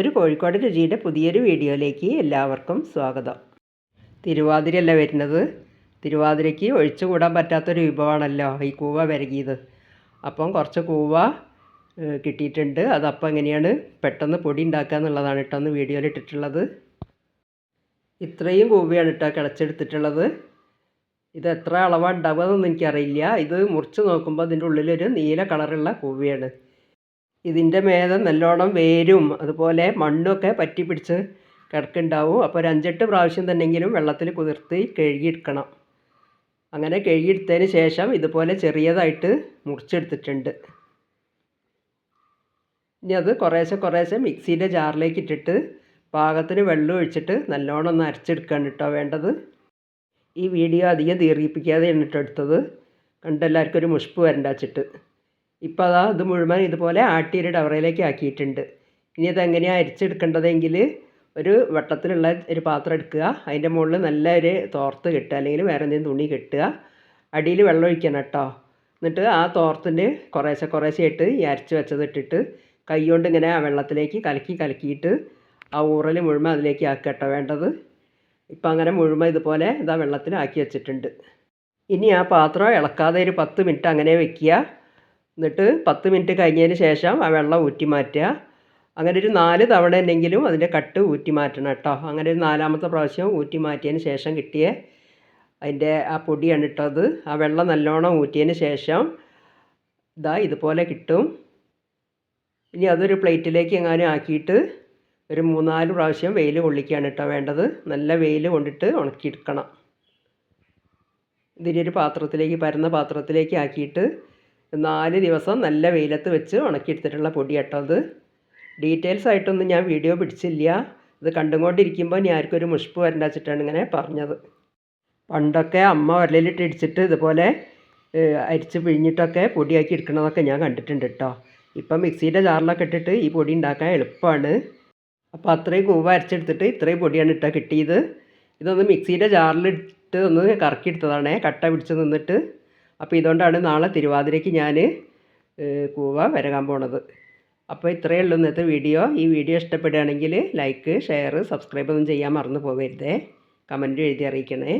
ഒരു കോഴിക്കോട് രുചിയുടെ പുതിയൊരു വീഡിയോയിലേക്ക് എല്ലാവർക്കും സ്വാഗതം. തിരുവാതിരയല്ല വരുന്നത്? തിരുവാതിരയ്ക്ക് ഒഴിച്ചുകൂടാൻ പറ്റാത്തൊരു വിഭവമാണല്ലോ ഈ കൂവ വരകിയത് അപ്പം കുറച്ച് കൂവ കിട്ടിയിട്ടുണ്ട്. അതപ്പം എങ്ങനെയാണ് പെട്ടെന്ന് പൊടി ഉണ്ടാക്കുക എന്നുള്ളതാണ് കേട്ടോ ഒന്ന് വീഡിയോയിൽ ഇട്ടിട്ടുള്ളത്. ഇത്രയും കൂവയാണ് കേട്ടോ കിളച്ചെടുത്തിട്ടുള്ളത്. ഇത് എത്ര അളവാണ് ഉണ്ടാവുക എന്നൊന്നും എനിക്കറിയില്ല. ഇത് മുറിച്ച് നോക്കുമ്പോൾ അതിന്റെ ഉള്ളിലൊരു നീല കളറുള്ള കൂവയാണ്. ഇതിന്റെ മേലെ നല്ലോണം വേരും. അതുപോലെ മണ്ണൊക്കെ പറ്റി പിടിച്ച് കിടക്കുന്നുണ്ടാവും. അപ്പോൾ ഒരു അഞ്ചെട്ട് പ്രാവശ്യം തന്നെങ്കിലും വെള്ളത്തിൽ കുതിർത്ത് കഴുകിയെടുക്കണം. അങ്ങനെ കഴുകിയെടുത്തതിന് ശേഷം ഇതുപോലെ ചെറിയതായിട്ട് മുറിച്ചെടുത്തിട്ടുണ്ട്. ഇനി അത് കുറേശ്ശെ കുറേശ്ശെ മിക്സിയുടെ ജാറിലേക്ക് ഇട്ടിട്ട് പാകത്തിന് വെള്ളം ഒഴിച്ചിട്ട് നല്ലോണം ഒന്ന് അരച്ചെടുക്കുകയാണ് കേട്ടോ വേണ്ടത്. ഈ വീഡിയോ അധികം ദീർഘിപ്പിക്കാതെയാണ് കേട്ടോ എടുത്തത്. കണ്ട് എല്ലാവർക്കും ഒരു മുഷ്പ് വരണ്ട വെച്ചിട്ട് ഇപ്പോൾ അതാ ഇത് മുഴുവൻ ഇതുപോലെ ആട്ടിയൊരു ഡവറയിലേക്ക് ആക്കിയിട്ടുണ്ട്. ഇനി ഇത് എങ്ങനെയാണ് അരിച്ചെടുക്കേണ്ടതെങ്കിൽ ഒരു വട്ടത്തിലുള്ള ഒരു പാത്രം എടുക്കുക. അതിന്റെ മുകളിൽ നല്ല ഒരു തോർത്ത് കെട്ടുക അല്ലെങ്കിൽ വേറെ എന്തെങ്കിലും തുണി കെട്ടുക. അടിയിൽ വെള്ളം ഒഴിക്കണം കേട്ടോ. എന്നിട്ട് ആ തോർത്തിന്റെ കുറേശ്ശെ കുറേശ്ശെ ആയിട്ട് ഈ അരച്ച് വെച്ചത് ഇട്ടിട്ട് കൈ കൊണ്ട് ഇങ്ങനെ ആ വെള്ളത്തിലേക്ക് കലക്കി കലക്കിയിട്ട് ആ ഊറൽ മുഴുവൻ അതിലേക്ക് ആക്കുക കേട്ടോ വേണ്ടത്. ഇപ്പം അങ്ങനെ മുഴുവൻ ഇതുപോലെ ഇതാ വെള്ളത്തിലാക്കി വെച്ചിട്ടുണ്ട്. ഇനി ആ പാത്രം ഇളക്കാതെ ഒരു പത്ത് മിനിറ്റ് അങ്ങനെ വെക്കുക. എന്നിട്ട് പത്ത് മിനിറ്റ് കഴിഞ്ഞതിന് ശേഷം ആ വെള്ളം ഊറ്റി മാറ്റുക അങ്ങനെ ഒരു നാല് തവണ ഉണ്ടെങ്കിലും അതിന്റെ കട്ട് ഊറ്റി മാറ്റണം കേട്ടോ. അങ്ങനെ ഒരു നാലാമത്തെ പ്രാവശ്യം ഊറ്റി മാറ്റിയതിന് ശേഷം കിട്ടിയ അതിന്റെ ആ പൊടിയാണ് ഇട്ടത്. ആ വെള്ളം നല്ലോണം ഊറ്റിയതിന് ശേഷം ഇതാ ഇതുപോലെ കിട്ടും. ഇനി അതൊരു പ്ലേറ്റിലേക്ക് എങ്ങാനും ആക്കിയിട്ട് ഒരു മൂന്നാൽ പ്രാവശ്യം വെയിൽ കൊള്ളിക്കുകയാണ് കേട്ടോ വേണ്ടത്. നല്ല വെയിൽ കൊണ്ടിട്ട് ഉണക്കിയെടുക്കണം. ഒരു പാത്രത്തിലേക്ക് പരന്ന പാത്രത്തിലേക്ക് ആക്കിയിട്ട് നാല് ദിവസം നല്ല വെയിലത്ത് വെച്ച് ഉണക്കിയെടുത്തിട്ടുള്ള പൊടി കേട്ടോ അത്. ഡീറ്റെയിൽസ് ആയിട്ടൊന്നും ഞാൻ വീഡിയോ പിടിച്ചില്ല. ഇത് കണ്ടുകൊണ്ടിരിക്കുമ്പോൾ ഞാൻ ആർക്കും ഒരു മുഷ്പ് വരണ്ട വെച്ചിട്ടാണ് ഇങ്ങനെ പറഞ്ഞത്. പണ്ടൊക്കെ അമ്മ ഉരലിലിട്ട് ഇടിച്ചിട്ട് ഇതുപോലെ അരിച്ച് പിഴിഞ്ഞിട്ടൊക്കെ പൊടിയാക്കി എടുക്കണതൊക്കെ ഞാൻ കണ്ടിട്ടുണ്ട് കേട്ടോ. ഇപ്പം മിക്സിയുടെ ജാറിലൊക്കെ ഇട്ടിട്ട് ഈ പൊടി ഉണ്ടാക്കാൻ എളുപ്പമാണ്. അപ്പോൾ അത്രയും കൂവ അരച്ചെടുത്തിട്ട് ഇത്രയും പൊടിയാണ് ഇട്ടാൽ കിട്ടിയത്. ഇതൊന്ന് മിക്സിയുടെ ജാറിലിട്ട് ഒന്ന് കറക്കി എടുത്തതാണേ കട്ട പിടിച്ച് നിന്നിട്ട് അപ്പോൾ ഇതുകൊണ്ടാണ് നാളെ തിരുവാതിരയ്ക്ക് ഞാൻ കൂവ വരകാൻ പോണത്. അപ്പോൾ ഇത്രയേ ഉള്ളൂ ഇന്നത്തെ വീഡിയോ. ഈ വീഡിയോ ഇഷ്ടപ്പെടുകയാണെങ്കിൽ ലൈക്ക് ഷെയർ സബ്സ്ക്രൈബ് ഒന്നും ചെയ്യാൻ മറന്നു പോകരുതേ കമന്റ് എഴുതി അറിയിക്കണേ.